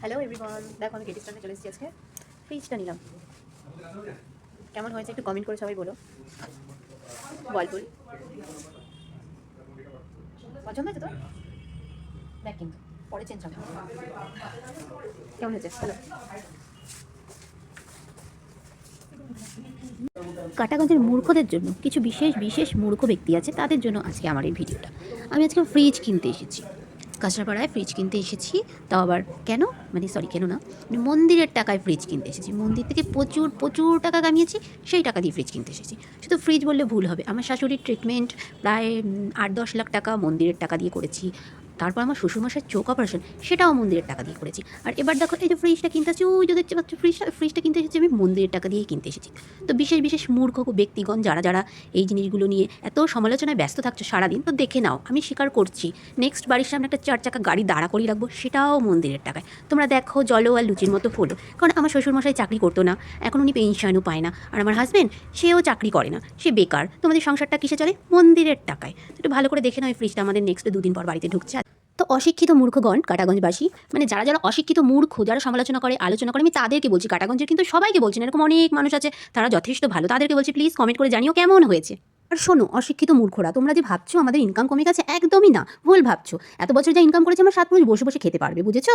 Hello everyone দেখো, আমি স্ট্যান্ডে চলে এসেছি আজকে। ফ্রিজটা নিলাম। কেমন হয়েছে একটু কমেন্ট করে সবাই বলো। বল পছন্দ হয়েছে তোর? দেখ কিন্তু, পরে চেঞ্জ হবে। কেমন হয়েছে? হ্যালো কাটাগঞ্জের মূর্খদের জন্য কিছু বিশেষ বিশেষ মূর্খ ব্যক্তি আছে, তাদের জন্য আজকে আমার এই ভিডিওটা। আমি আজকে ফ্রিজ কিনতে এসেছি। কাঁচরাপাড়ায় ফ্রিজ কিনতে এসেছি। তাও আবার কেন? মানে সরি কেন না? মানে মন্দিরের টাকায় ফ্রিজ কিনতে এসেছি। মন্দির থেকে প্রচুর প্রচুর টাকা কামিয়েছি, সেই টাকা দিয়ে ফ্রিজ কিনতে এসেছি। শুধু ফ্রিজ বললে ভুল হবে। আমার শাশুড়ির ট্রিটমেন্ট প্রায় আট দশ লাখ টাকা মন্দিরের টাকা দিয়ে করেছি। তারপর আমার শ্বশুরমশাইয়ের চোখ অপারেশন সেটাও মন্দিরের টাকা দিয়ে করেছি। আর এবার দেখো, এই যে ফ্রিজটা কিনতে আছি ওই যে দেখতে পাচ্ছি ফ্রিজটা ফ্রিজটা কিনতে এসেছি আমি মন্দিরের টাকা দিয়েই কিনতে এসেছি। তো বিশেষ বিশেষ মূর্খ ব্যক্তিগণ যারা যারা এই জিনিসগুলো নিয়ে এত সমালোচনায় ব্যস্ত থাকছো সারাদিন, তো দেখে নাও, আমি স্বীকার করছি নেক্সট বাড়ির সামনে একটা চার চাকা গাড়ি দাঁড়া করিয়ে রাখব, সেটাও মন্দিরের টাকায়। তোমরা দেখো জলো আর লুচির মতো ফলো, কারণ আমার শ্বশুরমশাই চাকরি করতো না, এখন উনি পেনশনও পায় না, আর আমার হাজব্যান্ড সেও চাকরি করে না, সে বেকার। তোমাদের সংসারটা কিসে চলে? মন্দিরের টাকায়। একটু ভালো করে দেখে নাও এই ফ্রিজটা আমাদের নেক্সট দুদিন পর বাড়িতে ঢুকছে। অশিক্ষিত মূর্খগণ কাটাগঞ্জবাসী মানে যারা যারা অশিক্ষিত মূর্খ, যারা সমালোচনা করে, আলোচনা করে, আমি তাদেরকে বলছি কাটাগঞ্জের, কিন্তু সবাইকে বলছি না, এরকম অনেক মানুষ আছে, তারা যথেষ্ট ভালো। তাদেরকে বলছি প্লিজ কমেন্ট করে জানিও কেমন হয়েছে। আর শোনো, অশিক্ষিত মূর্খরা, তোমরা যে ভাবছ আমাদের ইনকাম কমে গেছে, একদমই না, ভুল ভাবছ। এত বছর যা ইনকাম করেছে, আমরা সাত মাস বসে বসে খেতে পারবে, বুঝেছ?